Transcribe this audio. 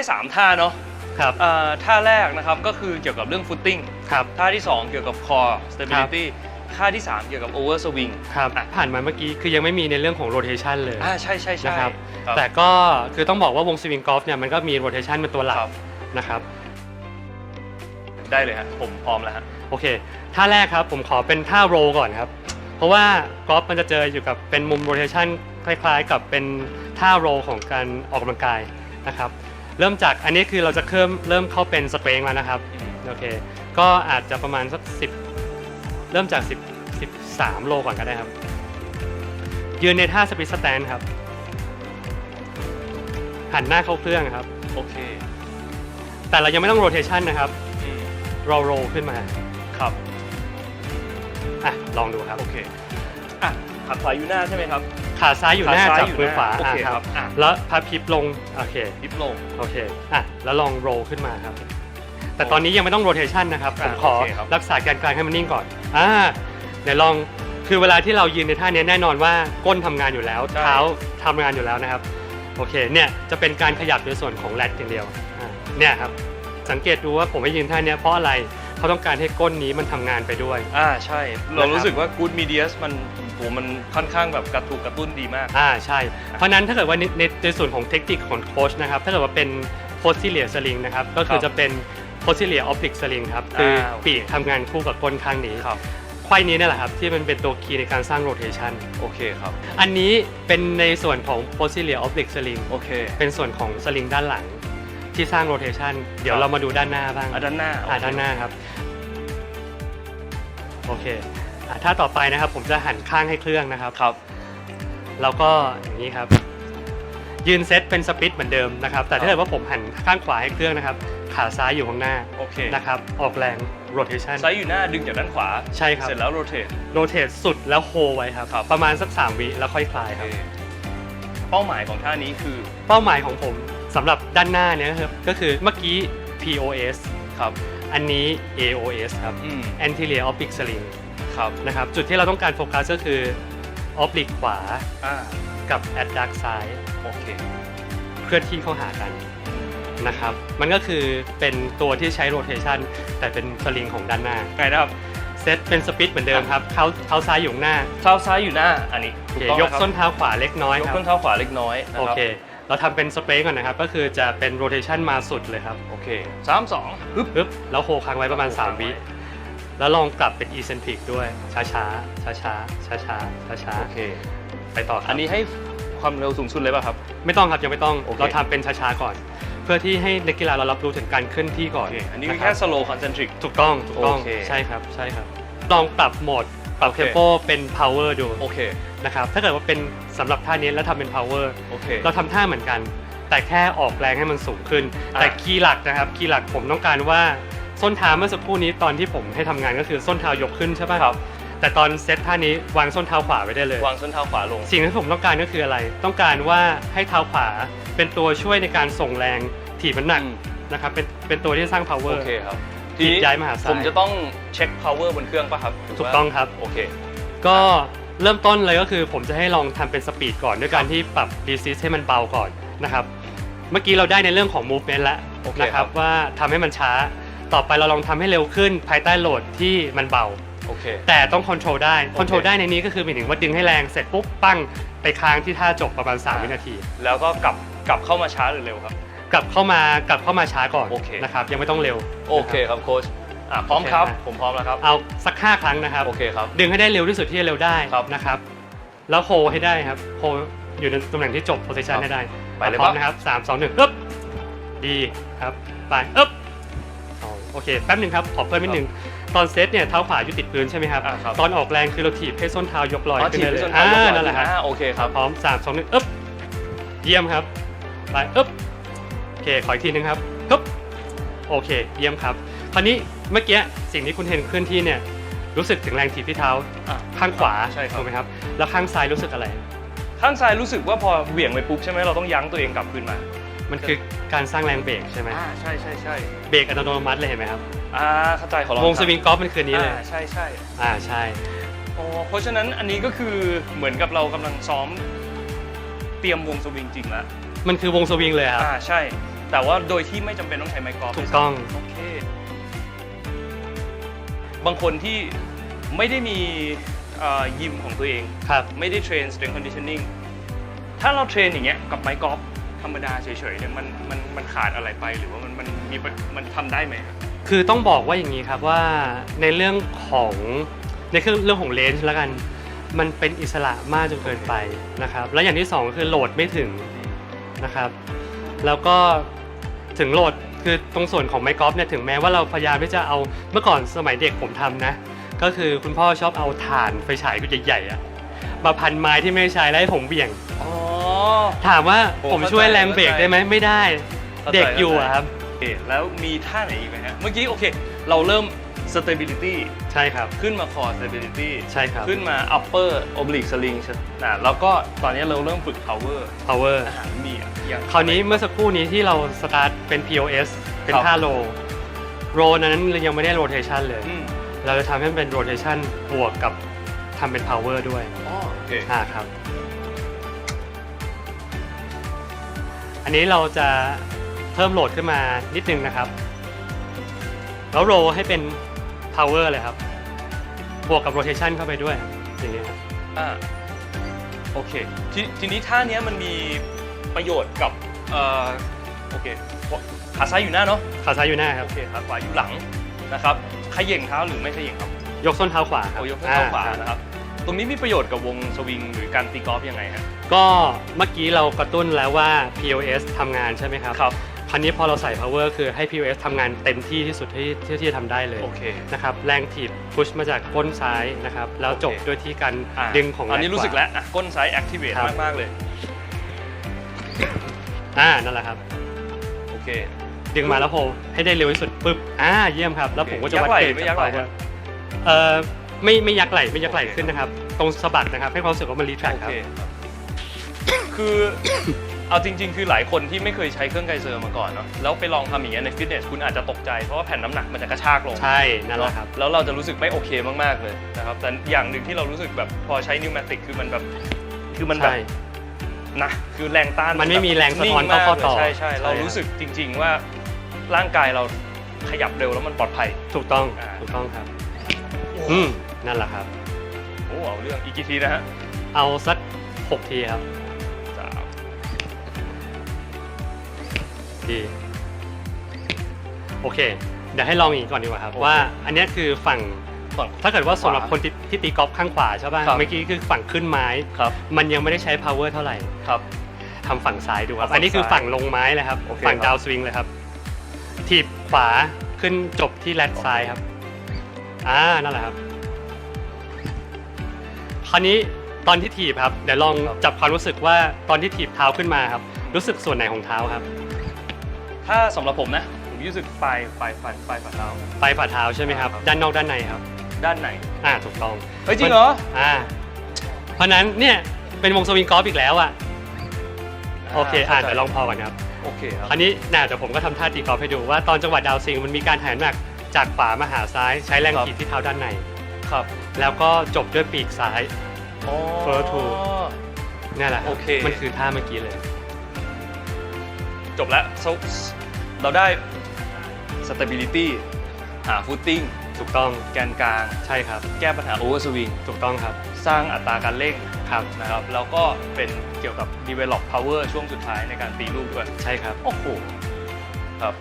ได้3ท่าเนาะครับอ่าท่าแรกนะครับก็คือเกี่ยวกับเรื่องฟุตติ้งครับท่าที่2เกี่ยวกับ core stability ท่าที่3เกี่ยวกับ over swing ครับอะผ่านมาเมื่อกี้คือยังไม่มีในเรื่องของโรเทชันเลยอ่าใช่ใช่ใช่นะครับครับแต่ก็คือต้องบอกว่าวงสวิงกอล์ฟเนี่ยมันก็มีโรเทชันเป็นตัวหลักครับนะครับได้เลยฮะผมพร้อมแล้วฮะโอเคท่าแรกครับผมขอเป็นท่าโรก่อนครับ เพราะว่ากอล์ฟมันจะเจออยู่กับเป็นมุมโรเทชันคล้าย ๆ กับเป็นท่าโรของการออกกำลังกายนะครับ เริ่มจากอันนี้คือเราจะเริ่มเริ่มเข้าเป็นสเตรงแล้วนะครับโอเคก็อาจจะประมาณสัก10เริ่มจาก10 13โลก่อนก็ได้ครับ ยืนในท่าสปิสแตนครับ หันหน้าเข้าเครื่องครับ โอเค แต่เรายังไม่ต้องโรเทชันนะครับอืมเราโรขึ้นมาครับอะลองดูครับ โอเคอะขาขวาอยู่หน้าใช่ไหมครับ ขาซ้ายอยู่หน้าขาซ้ายจับอยู่มือหน้าขวาโอเคอะครับอะ แล้วพับพิบลงโอเคลิฟต์ลง โอเคอะแล้วลองโรขึ้นมาครับ แต่ตอนนี้ยังไม่ต้องโรเทชันนะครับผมอะขอโอเคครับ รักษาการกลางให้มันนิ่งก่อนอ่าเดี๋ยวลองคือเวลาที่เรายืนในท่านี้แน่นอนว่าก้นทำงานอยู่แล้วเท้าทำงานอยู่แล้วนะครับโอเคเนี่ยจะเป็นการขยับในส่วนของแรดอย่างเดียวอ่าเนี่ยครับสังเกตดูว่าผมให้ยืนท่าเนี้ยเพราะอะไรเพราะต้องการให้ก้นนี้มันทำงานไปด้วย อ่าใช่ เรานะครับ รู้สึกว่า good medius มันโหมันค่อนข้างแบบกระตุกกระตุ้นดีมาก อ่าใช่ เพราะฉะนั้นถ้าเกิดว่าในในในส่วนของเทคนิคของโค้ชนะครับ ถ้าเกิดว่าเป็น posterior sling นะครับ ก็คือครับจะเป็น posterior oblique sling ครับ คืออาโอเค ปีกทำงานคู่กับก้นข้างนี้ครับ ไขว้นี้นี่แหละครับที่มันเป็นตัวคีย์ในการสร้าง rotation โอเคครับ อันนี้เป็นในส่วนของ posterior oblique sling โอเค เป็นส่วนของสลิงด้านหลังที่สร้าง rotation เดี๋ยวครับ เรามาดูด้านหน้าบ้าง อะด้านหน้า อ่าโอเคด้านหน้าครับ โอเคอะ ถ้าต่อไปนะครับ ผมจะหันข้างให้เครื่องนะครับครับแล้วก็อย่างนี้ครับ ยืนเซตเป็นสปิดเหมือนเดิมนะครับ แต่ถ้าเกิดว่าผมหันข้างขวาให้เครื่องนะครับ ขาซ้ายอยู่ข้างหน้าโอเคนะครับ ออกแรง rotation ไซส์อยู่หน้าดึงจากด้านขวา ใช่ครับ เสร็จแล้ว rotate rotate สุดแล้วโฮไว้ครับ ครับ ประมาณสัก 3 วิแล้วค่อยคลายโอครับเคเป้าหมายของท่านี้คือเป้าหมายของผมสำหรับด้านหน้าเนี่ยครับก็คือเมื่อกี้ POS ครับ อันนี้ AOS ครับ อืม anterior oblique sling ครับนะครับจุดที่เราต้องการโฟกัสก็คือ oblique ขวาอ่ากับ ad duct ซ้ายโอเคเคลื่อนที่เข้าหากันนะครับ มันก็คือเป็นตัวที่ใช้ rotation แต่เป็นสลิงของด้านหน้าไงนะครับเซตเป็นสปิดเหมือนเดิมครับเท้าเท้าซ้ายอยู่ข้างหน้าเท้าซ้ายอยู่หน้าอันนี้โอถูกเคต้องยนะกครับส้นเท้าขวาเล็กน้อยยกครับส้นเท้าขวาเล็กน้อยนะโอครับเค เราทำเป็นสเปรย์ก่อนนะครับ ก็คือจะเป็น rotation มาสุดเลยครับโอเคสามสองฮึบ ปึ๊บแล้วโฮค้างไว้ประมาณ 3 วิ แล้วลองกลับเป็น eccentric ด้วย ช้าช้าช้าช้าช้าช้าช้าช้าโอเคๆไปต่อครับอันนี้ให้ความเร็วสูงสุดเลยป่ะครับ ไม่ต้องครับยังไม่ต้อง โอเค เราทำเป็นช้าช้าๆก่อน เพื่อที่ให้นักกีฬาเรารับรู้ถึงการเคลื่อนที่ก่อนโอเคอันนี้ะแค่รับ slow concentric ถูกต้องถูกต้องโอเค ใช่ครับใช่ครับ ลองปรับโหมดปรับโอเคเทมโปเป็น power ดูโอเค นะครับถ้าเกิดว่าเป็นสำหรับท่านี้แล้วทำเป็น power โอเค เราทำท่าเหมือนกัน แต่แค่ออกแรงให้มันสูงขึ้น อะ แต่คีย์หลักนะครับคีย์หลักผมต้องการว่า ส้นเท้าเมื่อสักครู่นี้ตอนที่ผมให้ทำงานก็คือส้นเท้ายกขึ้นใช่ป่ะครับ แต่ตอนเซตท่านี้วางส้นเท้าขวาไว้ได้เลย วางส้นเท้าขวาลง สิ่งที่ผมต้องการก็คืออะไร ต้องการว่าให้เท้าขวาเป็นตัวช่วยในการส่งแรงถีบน้ำหนักอืมนะครับเป็นเป็นตัวที่สร้าง power โอเคครับทีนี้ย้ายมาหาซ้ายผมจะต้องเช็ค power บนเครื่องป่ะครับหรืถูกว่าต้องครับโอเค ก็เริ่มต้นเลยก็คือผมจะให้ลองทำเป็นสปีดก่อนด้วยการที่ปรับ resist ให้มันเบาก่อนนะครับ เมื่อกี้เราได้ในเรื่องของ movement แล้วโอเคนะคครัรับบว่าทำให้มันช้า ต่อไปเราลองทำให้เร็วขึ้นภายใต้โหลดที่มันเบา โอเค แต่ต้องค o n t r o l ได้โอเคค o n t r o l ได้ในนี้ก็คือหมายถึงว่าดึงให้แรงเสร็จปุ๊บปั้งไปค้างที่ท่าจบประมาณ 3 วินาที แล้วก็กลับกลับเข้ามาช้าหรือเร็วครับ กลับเข้ามากลับเข้ามาช้าก่อนโอเค นะครับยังไม่ต้องเร็วโอเคครับโค้ชอะพร้อมครับโอเคครับ ผมพร้อมแล้วครับ เอาสัก 5 ครั้งนะครับ โอเคครับ ดึงให้ได้เร็วที่สุดที่จะเร็วได้ครับนะครับ แล้วโฮให้ได้ครับโฮอยู่ในตำแหน่งที่จบโพซิชันครับให้ได้ไปเลยพร้อมปะนะครับสามสองหนึ่งอึ๊บดีครับไปอึ๊บสอง โอเคแป๊บหนึ่งครับขอเพิ่มนิดนึงตอนเซตเนี่ยเท้าขวาอยู่ติดพื้นใช่ไหมครับ อ่าครับ ตอนออกแรงคือเราถีบให้ส้นเท้ายกลอยอ๋อขึ้นถีบได้เลยส้นเท้ายกลอยอ่านั่นแหละครับอ่าโอเคครับ พร้อมสามสองหนึ่งอึ๊บเยี่ยมครับไปอึ๊บโอเคขออีกทีนึงครับอึ๊บโอเค เยี่ยมครับ คราวนี้เมื่อกี้สิ่งที่คุณเห็นเคลื่อนที่เนี่ยรู้สึกถึงแรงถีบที่เท้าอะข้างขวาใช่ครับ ถูกไหมครับ แล้วข้างซ้ายรู้สึกอะไร ข้างซ้ายรู้สึกว่าพอเหวี่ยงไปปุ๊บใช่ไหมเราต้องยั้งตัวเองกลับคืนมา มันคือการสร้างแรงเบรกใช่ไหมอ่าใช่ใช่ใช่เบรกอัตโนมัติเลยเห็นไหมครับอ่าเข้าใจขอลองวงสวิงกอล์ฟมันคืออนนี้เลยอ่าใช่ใช่อ่าใช่อ๋อเพราะฉะนั้นอันนี้ก็คือเหมือนกับเรากำลังซ้อม เตรียมวงสวิงจริงแล้วมันคือวงสวิงเลยครับอ่าใช่ แต่ว่าโดยที่ไม่จำเป็นต้องใช้ไม้กอล์ฟถูกต้องโอเค บางคนที่ไม่ได้มีเอ่อยิมของตัวเอง ครับ ไม่ได้เทรน strength conditioning ถ้าเราเทรนอย่างเงี้ยกับไม้กอล์ฟ ธรรมดาเฉยๆเนี่ยมันมันมันขาดอะไรไปหรือว่ามันมันมีมันทำได้ไหมครับ คือต้องบอกว่าอย่างนี้ครับว่าในเรื่องของในเรื่องเรื่องของเลนส์แล้วกัน มันเป็นอิสระมากจนเกินไปนะครับ แล้วอย่างที่สองคือโหลดไม่ถึงนะครับ แล้วก็ถึงโหลดคือตรงส่วนของไมค์กอล์ฟเนี่ยถึงแม้ว่าเราพยายามที่จะเอาเมื่อก่อนสมัยเด็กผมทำนะ ก็คือคุณพ่อชอบเอาถ่านไฟฉายใหญ่ๆอะมาพันไม้ที่ไม่ใช้แล้วให้ผมเบี่ยง ถามว่าโอ้ผมช่วยเข้าใจแรงเบรกเข้าใจได้ไหมไม่ได้เข้าใจเด็กอยู่อะครับ โอเคแล้วมีท่าไหนอีกไหมฮะ เมื่อกี้โอเค เราเริ่ม stability ใช่ครับ ขึ้นมา core stability ใช่ครับ ขึ้นมา upper oblique sling นะแล้วก็ตอนนี้เราเริ่มฝึก power power อาหารมีอะอย่างคราวนี้เมื่อสักครู่นี้ที่เราสตาร์ทเป็น POS เป็นครับท่าโลโรนั้นเรายังไม่ได้ rotation เลย อืมเราจะทำให้มันเป็น rotation บวกกับทำเป็น power ด้วยอ๋อโอเค อ่าครับ อันนี้เราจะเพิ่มโหลดขึ้นมานิดนึงนะครับ แล้วโรให้เป็น power เลยครับ บวกกับ rotation เข้าไปด้วยอย่างนี้ครับอ่าโอเคททีนี้ท่าเนี้ยมันมีประโยชน์กับเอ่อโอเคขาซ้ายอยู่หน้าเนาะขาซ้ายอยู่หน้าครัโอบเคขาขวาอยู่หลังนะครับเขย่งเท้าหรือไม่เขย่งครับ ยกส้นเท้าขวาครับโอยกเท้าขวาอ่นะครับ ตรงนี้มีประโยชน์กับวงสวิงหรือการตีกอล์ฟยังไงฮะ ก็เมื่อกี้เรากระตุ้นแล้วว่า POS ทำงานใช่ไหมครับ ครับคราวนี้พอเราใส่ power คือให้ POS ทำงานเต็มที่ที่สุดที่ที่ที่จะทำได้เลยโอเคนะครับ แรงถีบพุชมาจากก้นซ้ายนะครับ แล้วจบโอเค ด้วยที่การอะดึงของอันนี้แขรู้สึกแล้วอะก้นซ้าย activate ครับ มาก ๆ เลย อ่านั่นแหละครับ โอเค ดึงมาแล้วโฮให้ได้เร็วที่สุดปึ๊บอ่าเยี่ยมครับ แล้วผมก็จะยัวักดไหล่เกรดไม่จากยักไหล่ power ฮะเอ่อ ไม่ไม่ยักไหล่ไม่ยักไหล่โอเคขึ้นนะครับ ตรงสะบักนะครับให้ความรู้สึกว่ามันรีแทรคโอครับเคครับ คือ เอาจริง ๆ คือหลายคนที่ไม่เคยใช้เครื่องไกเซอร์มาก่อนเนาะแล้วไปลองทำอย่างเงี้ยในฟิตเนสคุณอาจจะตกใจเพราะว่าแผ่นน้ำหนักมันจะกระชากลงใช่นั่นแหละครับ แล้วเราจะรู้สึกไม่โอเคมากๆเลยนะครับแต่อย่างหนึ่งที่เรารู้สึกแบบพอใช้นิวแมติกคือมันแบบคือมันแบบใช่นะคือแรงต้านมันไม่มีแรงสะท้อนงมกเข้าข้อต่อใช่ใช่ใช่เราครับรู้สึกจริง ๆ ว่าร่างกายเราขยับเร็วแล้วมันปลอดภัย ถูกต้องอ่าถูกต้องครับ อืม นั่นแหละครับ โอ้เอาเรื่องอีกกี่ทีนะฮะเอาสักหกทีครับสามดีโอเค เดี๋ยวให้ลองอีกก่อนดีกว่าครับ ว่าอันเนี้ยคือฝั่งฝั่ง ถ้าเกิดว่าสำหรับคนที่ที่ตีกอล์ฟข้างขวาใช่ป่ะครับ เมื่อกี้คือฝั่งขึ้นไม้ ครับ มันยังไม่ได้ใช้ power เท่าไหร่ครับ ทำฝั่งซ้ายดูครับ เอาฝั่งอันนี้คือซ้ายฝั่งลงไม้เลยครับ โอเคฝั่งครับ ดาวสวิงเลยครับ ถีบขวาขึ้นจบที่แลนซ้ายครับ อ่า นั่นแหละครับ คราวนี้ตอนที่ถีบครับเดี๋ยวลองจับความรู้สึกว่าตอนที่ถีบเท้าขึ้นมาครับ รู้สึกส่วนไหนของเท้าครับ ถ้าสำหรับผมนะผมรู้สึกปลายปลายปลายปลายฝ่าเท้า ปลายฝ่าเท้าใช่ไหมครับครับด้านนอกด้านในครับ ด้านไหนอ่าถูกต้องเฮ้ยจริงเหรออ่าเพราะฉะนั้นเนี่ยเป็นวงสวิงกอล์ฟอีกแล้วอะโอเคอ่าข้ใจเดี๋ยวลองพอก่อนครับโอเคครับคราวนี้น่าเดี๋ยวผมก็ทำท่าตีกอล์ฟให้ดูว่าตอนจังหวะดาวซิงมันมีการหันหนักจากขวามาหาซ้ายใช้แรงครับถีบที่เท้าด้านในครับ แล้วก็จบด้วยปีกซ้าย อ๋อ Follow through นี่นแหละรับโอเค มันคือท่าเมื่อกี้เลย จบแล้ว So เราได้ stability หา footing ถูกต้องแกนกลาง ใช่ครับ แก้ปัญหา over swing ถูกต้องครับ สร้างอัตราการเร่งครับนะครับ แล้วก็เป็นเกี่ยวกับ develop power ช่วงสุดท้ายในการตีลูกด้วย ใช่ครับ โอ้โห ครับ